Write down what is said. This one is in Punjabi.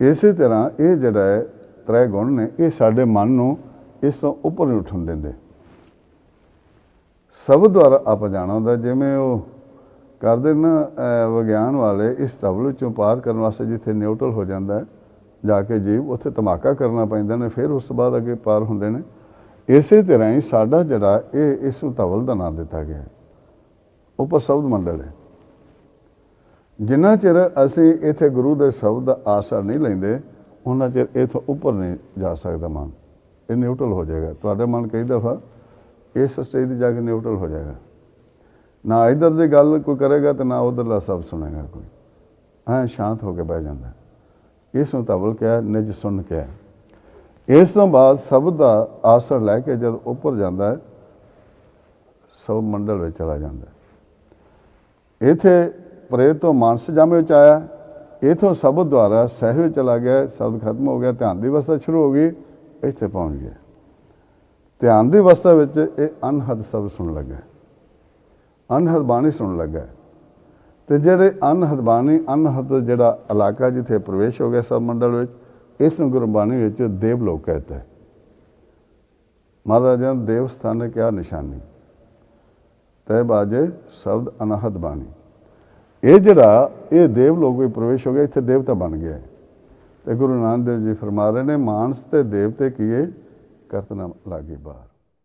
ਇਸੇ ਤਰ੍ਹਾਂ ਇਹ ਜਿਹੜਾ ਹੈ ਤ੍ਰੈ ਗੁਣ ਨੇ, ਇਹ ਸਾਡੇ ਮਨ ਨੂੰ ਇਸ ਤੋਂ ਉੱਪਰ ਨਹੀਂ ਉੱਠਣ ਦਿੰਦੇ। ਸਭ ਦੁਆਰਾ ਆਪ ਜਾਣਾ ਹੁੰਦਾ, ਜਿਵੇਂ ਉਹ ਕਰਦੇ ਨਾ ਵਿਗਿਆਨ ਵਾਲੇ ਇਸ ਤਬਲ ਚੋਂ ਪਾਰ ਕਰਨ ਵਾਸਤੇ ਜਿੱਥੇ ਨਿਊਟਰਲ ਹੋ ਜਾਂਦਾ ਹੈ, ਜਾ ਕੇ ਜੀਵ ਉੱਥੇ ਧਮਾਕਾ ਕਰਨਾ ਪੈਂਦਾ ਨੇ, ਫਿਰ ਉਸ ਤੋਂ ਬਾਅਦ ਅੱਗੇ ਪਾਰ ਹੁੰਦੇ ਨੇ। ਇਸੇ ਤਰ੍ਹਾਂ ਹੀ ਸਾਡਾ ਜਿਹੜਾ ਇਹ ਇਸ ਨੂੰ ਤਵਲ ਦਾ ਨਾਮ ਦਿੱਤਾ ਗਿਆ ਹੈ। ਉੱਪਰ ਸ਼ਬਦ ਮੰਡਲ ਹੈ। ਜਿੰਨਾ ਚਿਰ ਅਸੀਂ ਇੱਥੇ ਗੁਰੂ ਦੇ ਸ਼ਬਦ ਦਾ ਆਸਰਾ ਨਹੀਂ ਲੈਂਦੇ, ਉਹਨਾਂ ਚਿਰ ਇਥੋਂ ਉੱਪਰ ਨਹੀਂ ਜਾ ਸਕਦਾ ਮਨ। ਇਹ ਨਿਊਟਰਲ ਹੋ ਜਾਏਗਾ। ਤੁਹਾਡਾ ਮਨ ਕਈ ਦਫਾ ਇਸ ਸਟੇਜ ਤੇ ਜਾ ਕੇ ਨਿਊਟਰਲ ਹੋ ਜਾਏਗਾ। ਨਾ ਇਧਰ ਦੀ ਗੱਲ ਕੋਈ ਕਰੇਗਾ ਤੇ ਨਾ ਉਧਰਲਾ ਸਭ ਸੁਣੇਗਾ ਕੋਈ। ਹਾਂ ਸ਼ਾਂਤ ਹੋ ਕੇ ਬਹਿ ਜਾਂਦਾ। ਇਸ ਨੂੰ ਤਵਲ ਕਿਹਾ, ਨਿਜ ਸੁਣ ਕੇ। ਇਸ ਤੋਂ ਬਾਅਦ ਸ਼ਬਦ ਦਾ ਆਸਰ ਲੈ ਕੇ ਜਦ ਉੱਪਰ ਜਾਂਦਾ ਹੈ ਸਭ ਮੰਡਲ ਵਿੱਚ ਚਲਾ ਜਾਂਦਾ। ਹੈ ਇਥੇ ਪ੍ਰੇਤ ਤੋਂ ਮਾਨਸ ਜਾਮੇ ਵਿੱਚ ਆਇਆ। ਇਥੋਂ ਸ਼ਬਦ ਦੁਆਰਾ ਸਹਿਜ ਵਿੱਚ ਚਲਾ ਗਿਆ। ਸ਼ਬਦ ਖਤਮ ਹੋ ਗਿਆ। ਧਿਆਨ ਦੀ ਅਵਸਥਾ ਸ਼ੁਰੂ ਹੋ ਗਈ। ਇੱਥੇ ਪਹੁੰਚ ਗਿਆ। ਧਿਆਨ ਦੀ ਅਵਸਥਾ ਵਿੱਚ ਇਹ ਅਨਹਦ ਸ਼ਬਦ ਸੁਣਨ ਲੱਗਾ। ਅਨਹਦ ਬਾਣੀ ਸੁਣਨ ਲੱਗਾ। ਤੇ ਜਿਹੜੇ ਅਨਹਦ ਬਾਣੀ, ਅਨਹਦ ਜਿਹੜਾ ਇਲਾਕਾ ਜਿੱਥੇ ਪ੍ਰਵੇਸ਼ ਹੋ ਗਿਆ ਸਭ ਮੰਡਲ ਵਿੱਚ, ਇਸ ਨੂੰ ਗੁਰਬਾਣੀ ਵਿੱਚ ਦੇਵ ਲੋਕ ਕਹਿੰਦਾ ਹੈ। ਮਹਾਰਾਜਾਂ ਦੇਵ ਸਥਾਨ ਨੇ ਕਿਹਾ ਨਿਸ਼ਾਨੀ। ਤੈ ਬਾਜੇ ਸ਼ਬਦ ਅਨਹਦ ਬਾਣੀ। ਇਹ ਜਿਹੜਾ, ਇਹ ਦੇਵ ਲੋਕ ਵਿੱਚ ਪ੍ਰਵੇਸ਼ ਹੋ ਗਿਆ ਇੱਥੇ ਦੇਵਤਾ ਬਣ ਗਿਆ ਹੈ। ਤੇ ਗੁਰੂ ਨਾਨਕ ਦੇਵ ਜੀ ਫਰਮਾ ਰਹੇ ਨੇ, ਮਾਨਸ ਤੇ ਦੇਵਤੇ ਕੀਏ ਕਰਤਨਾ ਲਾਗੇ ਬਾਹਰ